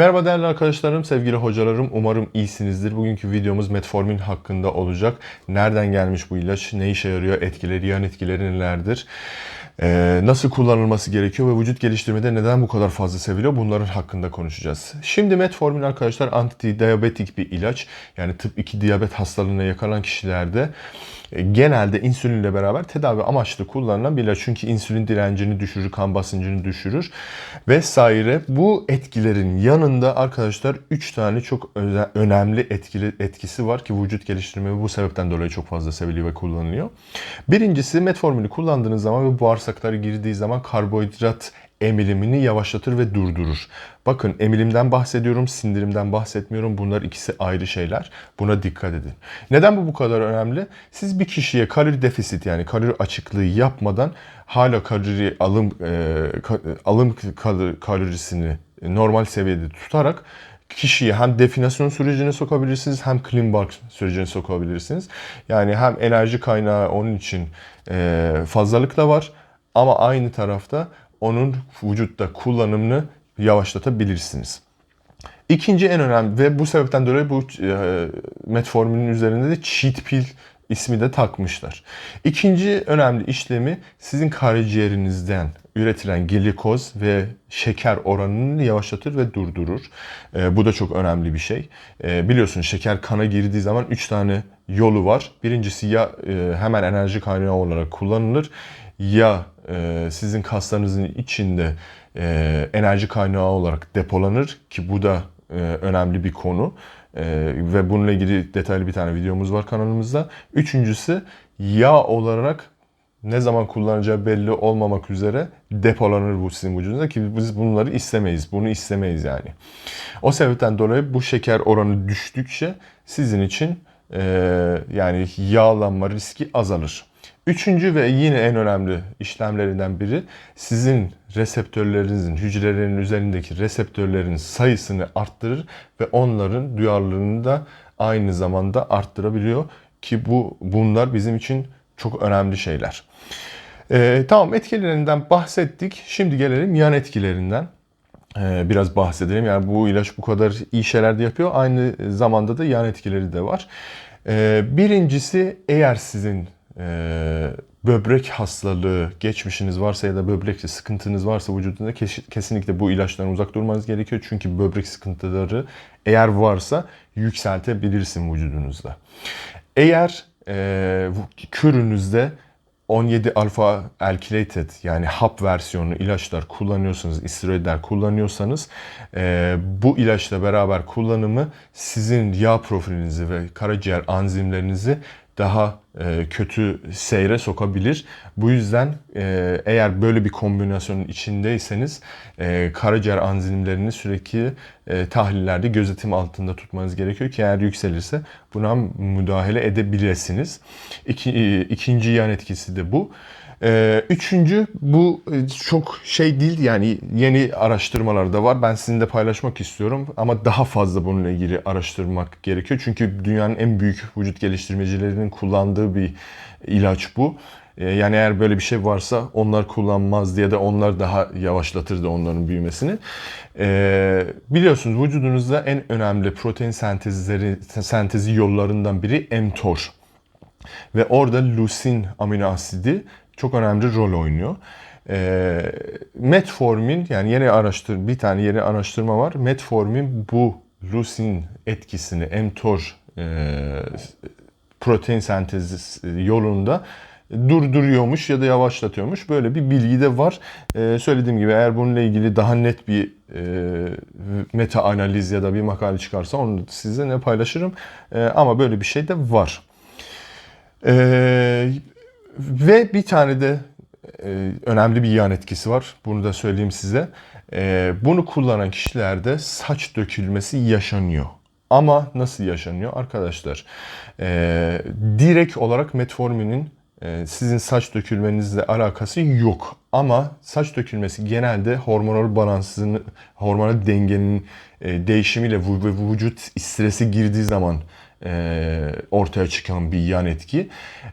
Merhaba değerli arkadaşlarım, sevgili hocalarım. Umarım iyisinizdir. Bugünkü videomuz metformin hakkında olacak. Nereden gelmiş bu ilaç, ne işe yarıyor, etkileri, yan etkileri nelerdir? Ee, nasıl kullanılması gerekiyor ve vücut geliştirmede neden bu kadar fazla seviliyor? Bunların hakkında konuşacağız. Şimdi metformin arkadaşlar antidiyabetik bir ilaç. Yani tıp 2 diyabet hastalığına yakalanan kişilerde genelde insülinle beraber tedavi amaçlı kullanılan bir ilaç. Çünkü insülin direncini düşürür, kan basıncını düşürür vesaire. Bu etkilerin yanında arkadaşlar 3 tane çok önemli etkili etkisi var ki vücut geliştirme bu sebepten dolayı çok fazla seviliyor ve kullanılıyor. Birincisi metformini kullandığınız zaman ve bağırsaklara girdiği zaman karbonhidrat emilimini yavaşlatır ve durdurur. Bakın emilimden bahsediyorum, sindirimden bahsetmiyorum. Bunlar ikisi ayrı şeyler. Buna dikkat edin. Neden bu bu kadar önemli? Siz bir kişiye kalori defisit yani kalori açıklığı yapmadan hala kalori alım e, alım kal- kalorisini normal seviyede tutarak kişiyi hem definasyon sürecine sokabilirsiniz hem clean bulk sürecine sokabilirsiniz. Yani hem enerji kaynağı onun için e, fazlalıkla var ama aynı tarafta onun vücutta kullanımını yavaşlatabilirsiniz. İkinci en önemli ve bu sebepten dolayı bu e, metforminin üzerinde de cheat pill ismi de takmışlar. İkinci önemli işlemi sizin karaciğerinizden üretilen glikoz ve şeker oranını yavaşlatır ve durdurur. E, bu da çok önemli bir şey. E, biliyorsun şeker kana girdiği zaman 3 tane yolu var. Birincisi ya e, hemen enerji kaynağı olarak kullanılır ya e, sizin kaslarınızın içinde e, enerji kaynağı olarak depolanır ki bu da önemli bir konu. Ve bununla ilgili detaylı bir tane videomuz var kanalımızda. Üçüncüsü yağ olarak ne zaman kullanacağı belli olmamak üzere depolanır bu sizin vücudunuzda ki biz bunları istemeyiz. Bunu istemeyiz yani. O sebepten dolayı bu şeker oranı düştükçe sizin için yani yağlanma riski azalır. Üçüncü ve yine en önemli işlemlerinden biri sizin reseptörlerinizin, hücrelerin üzerindeki reseptörlerin sayısını arttırır ve onların duyarlılığını da aynı zamanda arttırabiliyor ki bu bunlar bizim için çok önemli şeyler. Ee, tamam etkilerinden bahsettik. Şimdi gelelim yan etkilerinden. Ee, biraz bahsedelim. Yani bu ilaç bu kadar iyi şeyler de yapıyor. Aynı zamanda da yan etkileri de var. Ee, birincisi eğer sizin e, böbrek hastalığı geçmişiniz varsa ya da böbrekte sıkıntınız varsa vücudunda kes- kesinlikle bu ilaçtan uzak durmanız gerekiyor. Çünkü böbrek sıkıntıları eğer varsa yükseltebilirsin vücudunuzda. Eğer e, kürünüzde 17 alfa alkylated yani hap versiyonu ilaçlar kullanıyorsanız, istiroidler kullanıyorsanız e, bu ilaçla beraber kullanımı sizin yağ profilinizi ve karaciğer enzimlerinizi daha e, kötü seyre sokabilir. Bu yüzden e, eğer böyle bir kombinasyonun içindeyseniz e, karaciğer enzimlerini sürekli tahlillerde gözetim altında tutmanız gerekiyor ki eğer yükselirse buna müdahale edebilirsiniz. İki, e, ikinci yan etkisi de bu. Ee, üçüncü bu e, çok şey değil yani yeni araştırmalar da var. Ben sizinle paylaşmak istiyorum ama daha fazla bununla ilgili araştırmak gerekiyor. Çünkü dünyanın en büyük vücut geliştirmecilerinin kullandığı bir ilaç bu. Ee, yani eğer böyle bir şey varsa onlar kullanmaz diye de onlar daha yavaşlatırdı onların büyümesini. Ee, biliyorsunuz vücudunuzda en önemli protein sentezleri sentezi yollarından biri mTOR. Ve orada leucin amino asidi çok önemli rol oynuyor. E, metformin yani yeni araştır bir tane yeni araştırma var. Metformin bu leucin etkisini mTOR e, protein sentezi yolunda durduruyormuş ya da yavaşlatıyormuş. Böyle bir bilgi de var. E, söylediğim gibi eğer bununla ilgili daha net bir e, meta analiz ya da bir makale çıkarsa onu sizinle paylaşırım. E, ama böyle bir şey de var. Ee, ve bir tane de e, önemli bir yan etkisi var. Bunu da söyleyeyim size. Ee, bunu kullanan kişilerde saç dökülmesi yaşanıyor. Ama nasıl yaşanıyor arkadaşlar? Ee, direkt olarak metforminin e, sizin saç dökülmenizle alakası yok. Ama saç dökülmesi genelde hormonal balansını, hormonal dengenin e, değişimiyle vücut stresi girdiği zaman e, ortaya çıkan bir yan etki.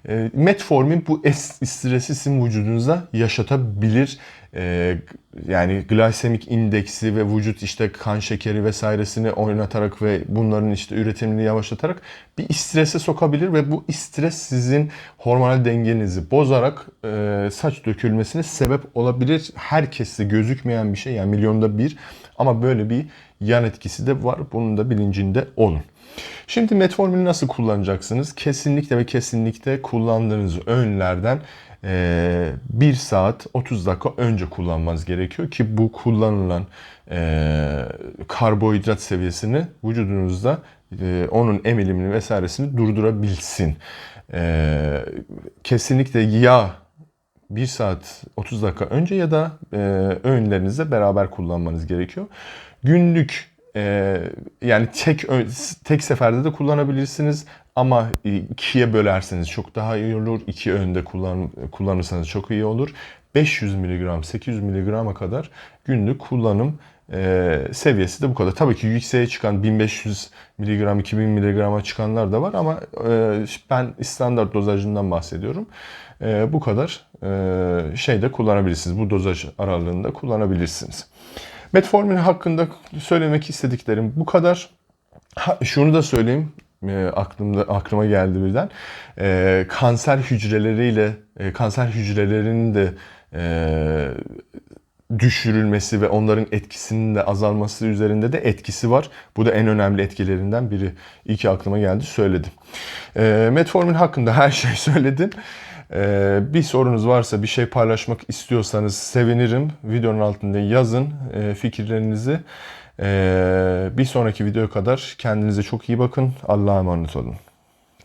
E, metformin bu es- stresi sizin vücudunuza yaşatabilir. E, yani glisemik indeksi ve vücut işte kan şekeri vesairesini oynatarak ve bunların işte üretimini yavaşlatarak bir strese sokabilir ve bu stres sizin hormonal dengenizi bozarak e, saç dökülmesine sebep olabilir. Herkeste gözükmeyen bir şey yani milyonda bir ama böyle bir yan etkisi de var. Bunun da bilincinde olun. Şimdi metformini nasıl kullanacaksınız? Kesinlikle ve kesinlikle kullandığınız öğünlerden 1 saat 30 dakika önce kullanmanız gerekiyor ki bu kullanılan karbonhidrat seviyesini vücudunuzda onun emilimini vesairesini durdurabilsin. Kesinlikle yağ 1 saat 30 dakika önce ya da öğünlerinizle beraber kullanmanız gerekiyor. Günlük e, yani tek tek seferde de kullanabilirsiniz ama ikiye bölerseniz çok daha iyi olur. İki öğünde kullan, kullanırsanız çok iyi olur. 500 mg, 800 mg'a kadar günlük kullanım e, seviyesi de bu kadar. Tabii ki yükseğe çıkan 1500 mg, 2000 mg'a çıkanlar da var ama e, ben standart dozajından bahsediyorum. E, bu kadar e, şeyde kullanabilirsiniz. Bu dozaj aralığında kullanabilirsiniz. Metformin hakkında söylemek istediklerim bu kadar. Ha, şunu da söyleyeyim. E, aklımda aklıma geldi birden. E, kanser hücreleriyle e, kanser hücrelerinin de e, düşürülmesi ve onların etkisinin de azalması üzerinde de etkisi var. Bu da en önemli etkilerinden biri. İyi ki aklıma geldi söyledim. E, metformin hakkında her şeyi söyledim. E, bir sorunuz varsa bir şey paylaşmak istiyorsanız sevinirim. Videonun altında yazın e, fikirlerinizi. E, bir sonraki videoya kadar kendinize çok iyi bakın. Allah'a emanet olun.